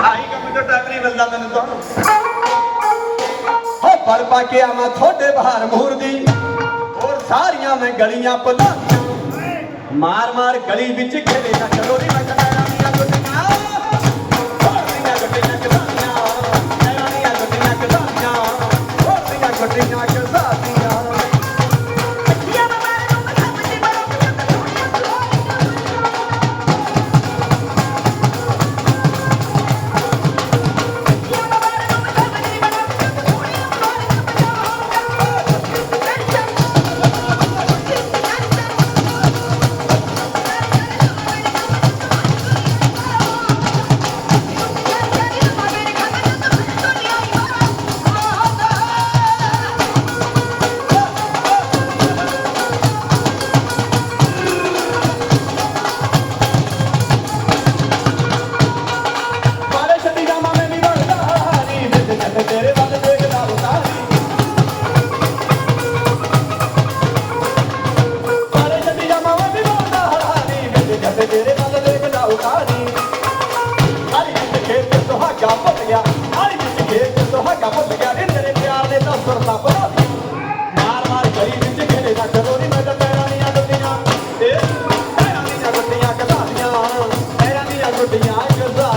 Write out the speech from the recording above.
ਆਹੀ ਕੰਮ ਤੋਂ ਟੱਕ ਨਹੀਂ ਮਿਲਦਾ ਮੈਨੂੰ ਤੁਹਾਨੂੰ ਹੋ ਪਰ ਪਾ ਕੇ ਆਵਾਂ ਤੁਹਾਡੇ ਬਾਹਰ ਮੂਰ ਦੀ। ਹੋਰ ਸਾਰੀਆਂ ਮੈਂ ਗਲੀਆਂ ਪਲਾ ਮਾਰ ਮਾਰ ਗਲੀ ਵਿੱਚ ਖੇਡੇ ਨਾ ਚਲੋ ਨਹੀਂ ਮੈਂ ਧਾਗਾ ਭੁੱਲ ਗਿਆ। ਹਾਲੀ ਵਿੱਚ ਘੇਰ ਚ ਧਾਗਾ ਭੁੱਲ ਗਿਆ। ਨੀ ਤੇਰੇ ਪਿਆਰ ਦੇ ਤਾਂ ਸੁਰ ਤੱਪ ਮਾਰ ਮਾਰ ਗਲੀ ਵਿੱਚ ਘੇਰੇ ਨਾ ਕਰੋ ਨੀ ਮੈਂ ਤਾਂ ਪੈਰਾਂ ਦੀਆਂ ਗੱਡੀਆਂ। ਏ ਪੈਰਾਂ ਦੀਆਂ ਗੱਡੀਆਂ ਕਢਾਦੀਆਂ ਪੈਰਾਂ ਦੀਆਂ ਗੱਡੀਆਂ ਕਢਾ